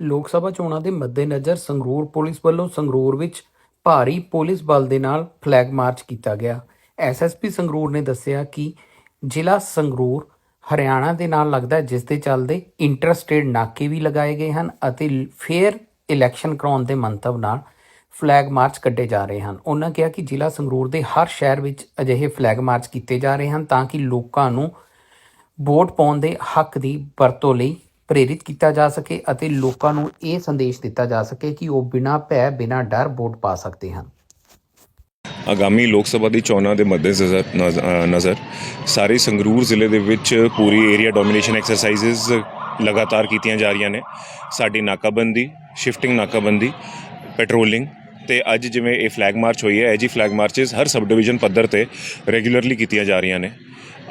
ਲੋਕ ਸਭਾ ਚੋਣਾਂ ਦੇ ਮੱਦੇਨਜ਼ਰ ਸੰਗਰੂਰ ਪੁਲਿਸ ਵੱਲੋਂ ਸੰਗਰੂਰ ਵਿੱਚ ਭਾਰੀ ਪੁਲਿਸ ਬਲ ਦੇ ਨਾਲ ਫਲੈਗ ਮਾਰਚ ਕੀਤਾ ਗਿਆ। ਐਸਐਸਪੀ ਸੰਗਰੂਰ ਨੇ ਦੱਸਿਆ ਕਿ ਜ਼ਿਲ੍ਹਾ ਸੰਗਰੂਰ ਹਰਿਆਣਾ ਦੇ ਨਾਲ ਲੱਗਦਾ ਹੈ, ਜਿਸ ਦੇ ਚੱਲਦੇ ਇੰਟਰਸਟੇਟ ਨਾਕੇ ਵੀ ਲਗਾਏ ਗਏ ਹਨ ਅਤੇ ਫੇਅਰ ਇਲੈਕਸ਼ਨ ਕਰਾਉਣ ਦੇ ਮੰਤਵ ਨਾਲ ਫਲੈਗ ਮਾਰਚ ਕੱਢੇ ਜਾ ਰਹੇ ਹਨ। ਉਹਨਾਂ ਕਿਹਾ ਕਿ ਜ਼ਿਲ੍ਹਾ ਸੰਗਰੂਰ ਦੇ ਹਰ ਸ਼ਹਿਰ ਵਿੱਚ ਅਜਿਹੇ ਫਲੈਗ ਮਾਰਚ ਕੀਤੇ ਜਾ ਰਹੇ ਹਨ ਤਾਂ ਕਿ ਲੋਕਾਂ ਨੂੰ ਵੋਟ ਪਾਉਣ ਦੇ ਹੱਕ ਦੀ ਵਰਤੋਂ ਲਈ ਪ੍ਰੇਰਿਤ ਕੀਤਾ ਜਾ ਸਕੇ ਅਤੇ ਲੋਕਾਂ ਨੂੰ ਇਹ ਸੰਦੇਸ਼ ਦਿੱਤਾ ਜਾ ਸਕੇ ਕਿ ਉਹ ਬਿਨਾਂ ਭੈ, ਬਿਨਾਂ ਡਰ ਵੋਟ ਪਾ ਸਕਦੇ ਹਨ। ਆਗਾਮੀ ਲੋਕ ਸਭਾ ਦੀ ਚੋਣਾਂ ਦੇ ਮੱਦੇਨਜ਼ਰ, ਨਜ਼- ਨਜ਼ਰ, ਸਾਰੇ ਸੰਗਰੂਰ ਜ਼ਿਲ੍ਹੇ ਦੇ ਵਿੱਚ ਪੂਰੀ ਏਰੀਆ ਡੋਮੀਨੇਸ਼ਨ ਐਕਸਰਸਾਈਜ਼ਸ ਲਗਾਤਾਰ ਕੀਤੀਆਂ ਜਾ ਰਹੀਆਂ ਨੇ। ਸਾਡੀ ਨਾਕਾਬੰਦੀ ਸ਼ਿਫਟਿੰਗ ਨਾਕਾਬੰਦੀ ਪੈਟਰੋਲਿੰਗ ਤੇ ਅੱਜ ਜਿਵੇਂ ਇਹ ਫਲੈਗ ਮਾਰਚ ਹੋਈ ਹੈ, ਇਹ ਜੀ ਫਲੈਗ ਮਾਰਚਸ ਹਰ ਸਬ ਡਿਵੀਜ਼ਨ ਪੱਧਰ ਤੇ ਰੈਗੂਲਰਲੀ ਕੀਤੀਆਂ ਜਾ ਰਹੀਆਂ ਨੇ।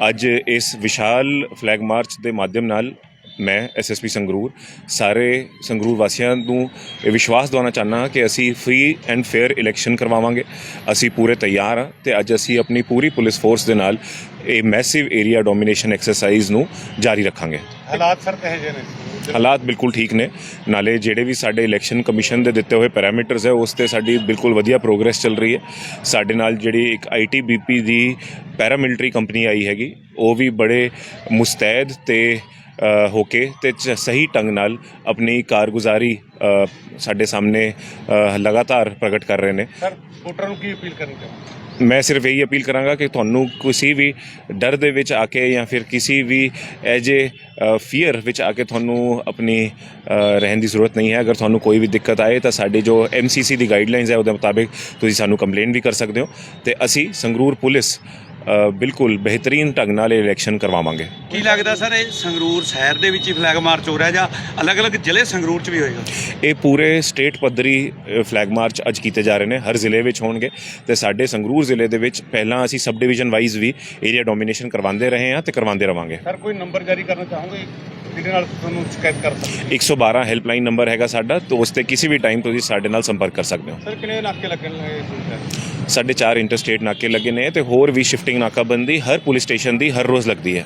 ਅੱਜ ਇਸ ਵਿਸ਼ਾਲ ਫਲੈਗ ਮਾਰਚ ਦੇ ਮਾਧਿਅਮ ਨਾਲ ਮੈਂ ਐਸਐਸਪੀ ਸੰਗਰੂਰ ਸਾਰੇ ਸੰਗਰੂਰ ਵਾਸੀਆਂ ਨੂੰ ਇਹ ਵਿਸ਼ਵਾਸ ਦਿਵਾਉਣਾ ਚਾਹੁੰਦਾ ਹਾਂ ਕਿ ਅਸੀਂ ਫ੍ਰੀ ਐਂਡ ਫੇਅਰ ਇਲੈਕਸ਼ਨ ਕਰਵਾਵਾਂਗੇ। ਅਸੀਂ ਪੂਰੇ ਤਿਆਰ ਹਾਂ ਤੇ ਅੱਜ ਅਸੀਂ ਆਪਣੀ ਪੂਰੀ ਪੁਲਿਸ ਫੋਰਸ ਦੇ ਨਾਲ ਇਹ ਮੈਸਿਵ ਏਰੀਆ ਡੋਮੀਨੇਸ਼ਨ ਐਕਸਰਸਾਈਜ਼ ਨੂੰ ਜਾਰੀ ਰੱਖਾਂਗੇ। ਹਾਲਾਤ ਸਰ ਕਹੇ ਜੇ ਨੇ? ਹਾਲਾਤ ਬਿਲਕੁਲ ਠੀਕ ਨੇ। ਨਾਲੇ ਜਿਹੜੇ ਵੀ ਸਾਡੇ ਇਲੈਕਸ਼ਨ ਕਮਿਸ਼ਨ ਦੇ ਦਿੱਤੇ ਹੋਏ ਪੈਰਾਮੀਟਰਸ ਹੈ ਉਸ ਤੇ ਸਾਡੀ ਬਿਲਕੁਲ ਵਧੀਆ ਪ੍ਰੋਗਰੈਸ ਚੱਲ ਰਹੀ ਹੈ। ਸਾਡੇ ਨਾਲ ਜਿਹੜੀ ਇੱਕ ਆਈਟੀਬੀਪੀ ਦੀ ਪੈਰਾਮਿਲਟਰੀ ਕੰਪਨੀ ਆਈ ਹੈਗੀ ਉਹ ਵੀ ਬੜੇ ਮੁਸਤੈਦ ਤੇ ਹੋ ਕੇ ਤੇ ਸਹੀ ਢੰਗ ਨਾਲ ਆਪਣੀ ਕਾਰਗੁਜ਼ਾਰੀ ਸਾਡੇ ਸਾਹਮਣੇ ਲਗਾਤਾਰ ਪ੍ਰਗਟ ਕਰ ਰਹੇ ਨੇ। ਸਰ ਵੋਟਰਾਂ ਨੂੰ ਕੀ ਅਪੀਲ ਕਰਨੀ ਚਾਹੁੰਦੇ ਮੈਂ ਸਿਰਫ ਇਹੀ ਅਪੀਲ ਕਰਾਂਗਾ ਕਿ ਤੁਹਾਨੂੰ ਕਿਸੇ ਵੀ ਡਰ ਦੇ ਵਿੱਚ ਆ ਕੇ ਜਾਂ ਫਿਰ ਕਿਸੇ ਵੀ ਐਜੇ ਫੀਅਰ ਵਿੱਚ ਆ ਕੇ ਤੁਹਾਨੂੰ ਆਪਣੀ ਰਹਿਣ ਦੀ ਜ਼ਰੂਰਤ ਨਹੀਂ ਹੈ। ਅਗਰ ਤੁਹਾਨੂੰ ਕੋਈ ਵੀ ਦਿੱਕਤ ਆਏ ਤਾਂ ਸਾਡੀ ਜੋ ਐਮਸੀਸੀ ਦੀ ਗਾਈਡਲਾਈਨਸ ਹੈ ਉਹਦੇ ਮੁਤਾਬਿਕ ਤੁਸੀਂ ਸਾਨੂੰ ਕੰਪਲੇਨ ਵੀ ਕਰ ਸਕਦੇ ਹੋ। ਤੇ ਅਸੀਂ ਸੰਗਰੂਰ ਪੁਲਿਸ ਬਿਲਕੁਲ ਬਿਹਤਰੀਨ ਢੰਗ ਨਾਲ ਇਲੈਕਸ਼ਨ ਕਰਵਾਵਾਂਗੇ। ਕੀ ਲੱਗਦਾ ਸਰ ਇਹ ਸੰਗਰੂਰ ਸ਼ਹਿਰ ਦੇ ਵਿੱਚ ਹੀ ਫਲੈਗ ਮਾਰਚ ਹੋ ਰਿਹਾ ਜਾਂ ਅਲੱਗ-ਅਲੱਗ ਜ਼ਿਲ੍ਹੇ ਸੰਗਰੂਰ 'ਚ ਵੀ ਹੋਏਗਾ? ਇਹ ਪੂਰੇ ਸਟੇਟ ਪੱਧਰੀ ਫਲੈਗ ਮਾਰਚ ਅੱਜ ਕੀਤੇ ਜਾ ਰਹੇ ਨੇ ਹਰ ਜ਼ਿਲ੍ਹੇ ਵਿੱਚ ਹੋਣਗੇ। ਤੇ ਸਾਡੇ ਸੰਗਰੂਰ ਜ਼ਿਲ੍ਹੇ ਦੇ ਵਿੱਚ ਪਹਿਲਾਂ ਅਸੀਂ ਸਬ ਡਿਵੀਜ਼ਨ ਵਾਈਜ਼ ਵੀ ਏਰੀਆ ਡੋਮੀਨੇਸ਼ਨ ਕਰਵਾਉਂਦੇ ਰਹੇ ਹਾਂ ਤੇ ਕਰਵਾਉਂਦੇ ਰਵਾਂਗੇ। ਸਰ ਕੋਈ ਨੰਬਰ ਜਾਰੀ ਕਰਨਾ ਚਾਹੋਗੇ? ਜਿਹਦੇ ਨਾਲ ਤੁਹਾਨੂੰ ਸ਼ਿਕਾਇਤ ਕਰ ਸਕਦੇ 112 ਹੈਲਪਲਾਈਨ ਨੰਬਰ ਹੈਗਾ ਸਾਡਾ ਤੇ ਉਸ ਤੇ ਕਿਸੇ ਵੀ ਟਾਈਮ ਤੁਸੀਂ ਸਾਡੇ ਨਾਲ ਸੰਪਰਕ ਕਰ ਸਕਦੇ ਹੋ। ਸਰ ਕਿੰਨੇ ਨਾਕੇ ਲੱਗਣ ਸਾਡੇ ਚਾਰ ਇੰਟਰਸਟੇਟ ਨਾਕੇ ਲੱਗੇ ਨੇ ਤੇ ਹੋਰ ਵੀ ਸ਼ਿਫਟਿੰਗ ਨਾਕਾਬੰਦੀ ਹਰ ਪੁਲਿਸ ਸਟੇਸ਼ਨ ਦੀ ਹਰ ਰੋਜ਼ ਲੱਗਦੀ ਹੈ।